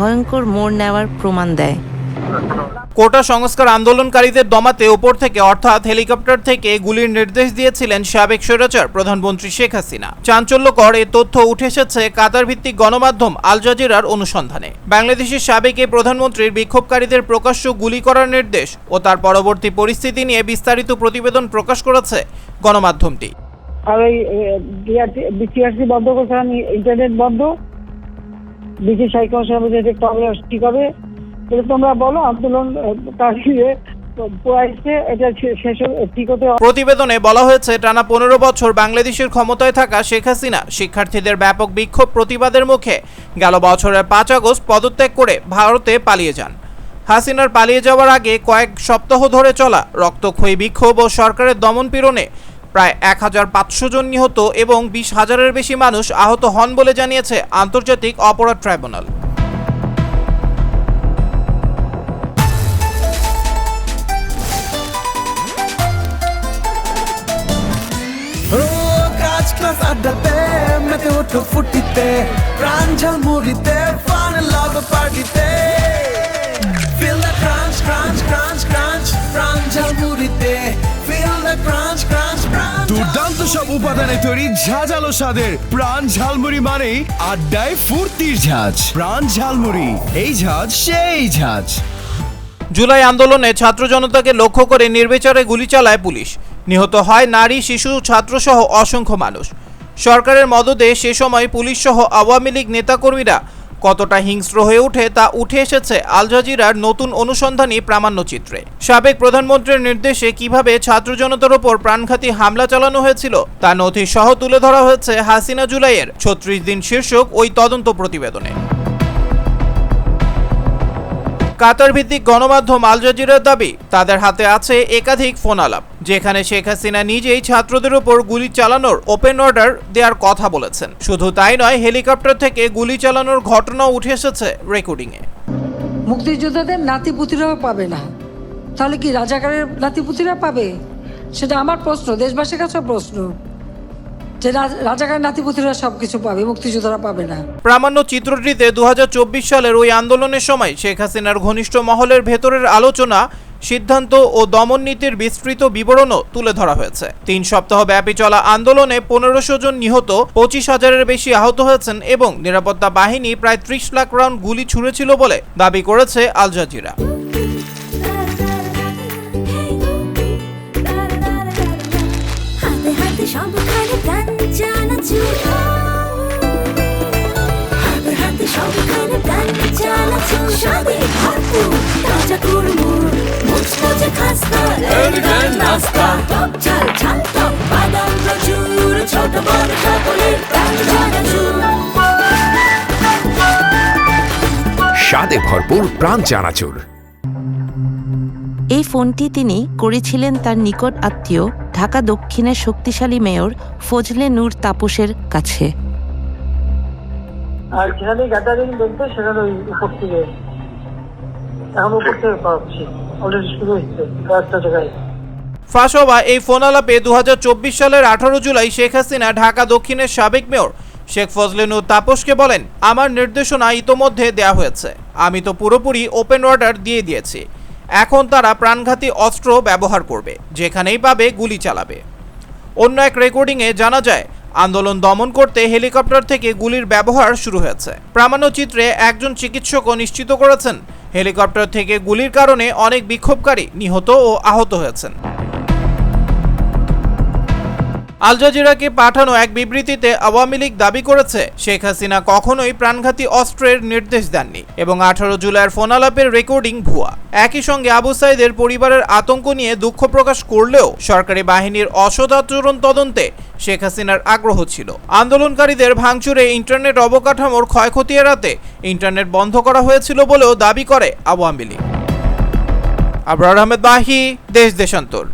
ভয়ঙ্কর মোড় নেওয়ার প্রমাণ দেয়। কোটা সংস্কার আন্দোলনকারীদের দমাতে ওপর থেকে অর্থাৎ হেলিকপ্টার থেকে গুলির নির্দেশ দিয়েছিলেন সাবেক স্বৈরাচার প্রধানমন্ত্রী শেখ হাসিনা। চাঞ্চল্যকর এ তথ্য উঠে এসেছে কাতার ভিত্তিক গণমাধ্যম আল জাজিরার অনুসন্ধানে। বাংলাদেশের সাবেক এই প্রধানমন্ত্রীর বিক্ষোভকারীদের প্রকাশ্য গুলি করার নির্দেশ ও তার পরবর্তী পরিস্থিতি নিয়ে বিস্তারিত প্রতিবেদন প্রকাশ করেছে গণমাধ্যমটি। আর ওই বিসিআরসি বন্ধ করছে ইন্টারনেট বন্ধ। বিসি সাইকন সাহেব যে প্রবলেম ঠিক হবে তাহলে তোমরা বলো, আন্দোলন হবে- হতে প্রতিবেদনে বলা হয়েছে, টানা পনেরো বছর বাংলাদেশের ক্ষমতায় থাকা শেখ হাসিনা শিক্ষার্থীদের ব্যাপক বিক্ষোভ প্রতিবাদের মুখে গেল বছরের পাঁচ আগস্ট পদত্যাগ করে ভারতে পালিয়ে যান। হাসিনার পালিয়ে যাওয়ার আগে কয়েক সপ্তাহ ধরে চলা রক্তক্ষয়ী বিক্ষোভ ও সরকারের দমনপীড়নে প্রায় এক হাজার পাঁচশো জন নিহত এবং বিশ হাজারের বেশি মানুষ আহত হন বলে জানিয়েছে আন্তর্জাতিক অপরাধ ট্রাইব্যুনাল। ক্লাস দুর্দান্ত সব উপাদানে তৈরি ঝাঁঝালো স্বাদের প্রাণ ঝালমুড়ি মানেই আড্ডায় ফুর্তির ঝাঁজ। প্রাণ ঝালমুড়ি এই ঝাঁজ সেই ঝাঁজ। জুলাই আন্দোলনে ছাত্র জনতাকে লক্ষ্য করে নির্বিচারে গুলি চালায় পুলিশ। নিহত হয় নারী শিশু ছাত্রসহ অসংখ্য মানুষ। সরকারের মদদে সে সময় পুলিশ সহ আওয়ামী লীগ নেতাকর্মীরা কতটা হিংস্র হয়ে ওঠে তা উঠে এসেছে আল জাজিরার নতুন অনুসন্ধানী প্রামাণ্যচিত্রে সাবেক প্রধানমন্ত্রীর নির্দেশে কীভাবে ছাত্র জনতার ওপর প্রাণঘাতী হামলা চালানো হয়েছিল, তা নথি সহ তুলে ধরা হয়েছে হাসিনা জুলাইয়ের ছত্রিশ দিন শীর্ষক ওই তদন্ত প্রতিবেদনে। কাতার ভিত্তিক গণমাধ্যম আল জাজিরার দাবি, তাদের হাতে আছে একাধিক ফোন আলাপ যেখানে শেখ হাসিনা নিজেই ছাত্রদের উপর গুলি চালানোর ওপেন অর্ডার দেওয়ার কথা বলেছেন। শুধু তাই নয়, হেলিকপ্টার থেকে গুলি চালানোর ঘটনাও উঠে এসেছে রেকর্ডিংয়ে। মুক্তিযোদ্ধাদের নাতিপুতিরাও পাবে না। তাহলে কি রাজাকারের নাতিপুতিরা পাবে? সেটা আমার প্রশ্ন, দেশবাসীর কাছে প্রশ্ন। প্রামাণ্য চিত্রটিতে দুহাজার চব্বিশ সালের ওই আন্দোলনের সময় শেখ হাসিনার ঘনিষ্ঠ মহলের ভেতরের আলোচনা, সিদ্ধান্ত ও দমন নীতির বিস্তৃত বিবরণও তুলে ধরা হয়েছে। তিন সপ্তাহ ব্যাপী চলা আন্দোলনে পনেরোশো জন নিহত, পঁচিশ হাজারের বেশি আহত হয়েছেন এবং নিরাপত্তা বাহিনী প্রায় ত্রিশ লাখ রাউন্ড গুলি ছুড়েছিল বলে দাবি করেছে আল জাজিরা। সবখানে প্রাণ চানাচুর হাতে হাতে সবখানে প্রাণ চানাচুর স্বাদে ভরপুর তাজা কুড়মুড় মুচমুচে খাস্তা এলিগেন্ট নাস্তা। টক ঝাল ঝাল টক বাদাম প্রচুর ছোট বড় সকলের প্রাণ চানাচুর স্বাদে ভরপুর প্রাণ চানাচুর এই ফোনটি তিনি করেছিলেন তার নিকট আত্মীয় ঢাকা দক্ষিণের শক্তিশালী মেয়র ফজলে নূর তাপসের কাছে। আর যেখানে গ্যাদারিং দেখবে সেখানে ওই উপর থেকে এখন উপর থেকে পাচ্ছি অলরেডি শুরু হচ্ছে কয়েকটা জায়গায়। এই ফোন আলাপে দু হাজার চব্বিশ সালের আঠারো জুলাই শেখ হাসিনা ঢাকা দক্ষিণের সাবেক মেয়র শেখ ফজলেনুর তাপসকে বলেন আমার নির্দেশনা ইতোমধ্যে দেয়া হয়েছে। আমি তো পুরোপুরি ওপেন অর্ডার দিয়ে দিয়েছি। এখন তারা প্রাণঘাতী অস্ত্র ব্যবহার করবে, যেখানেই পাবে গুলি চালাবে। অন্য এক রেকর্ডিংয়ে জানা যায়, আন্দোলন দমন করতে হেলিকপ্টার থেকে গুলির ব্যবহার শুরু হয়েছে। প্রামাণ্যচিত্রে একজন চিকিৎসকও নিশ্চিত করেছেন, হেলিকপ্টার থেকে গুলির কারণে অনেক বিক্ষোভকারী নিহত ও আহত হয়েছেন। আল জাজিরাকে পাঠানো এক বিবৃতিতে আওয়ামী লীগ দাবি করেছে, শেখ হাসিনা কখনোই প্রাণঘাতী অস্ত্রের নির্দেশ দেননি এবং আঠারো জুলাইয়ের ফোনালাপের রেকর্ডিং ভুয়া। একই সঙ্গে আবু সাইদের পরিবারের আতঙ্ক নিয়ে দুঃখ প্রকাশ করলেও সরকারি বাহিনীর অসদাচরণ তদন্তে শেখ হাসিনার আগ্রহ ছিল। আন্দোলনকারীদের ভাঙচুরে ইন্টারনেট অবকাঠামোর ক্ষয়ক্ষতি এড়াতে ইন্টারনেট বন্ধ করা হয়েছিল বলেও দাবি করে আওয়ামী লীগ। আবরার আহমেদ বাহি, দেশ দেশান্তর।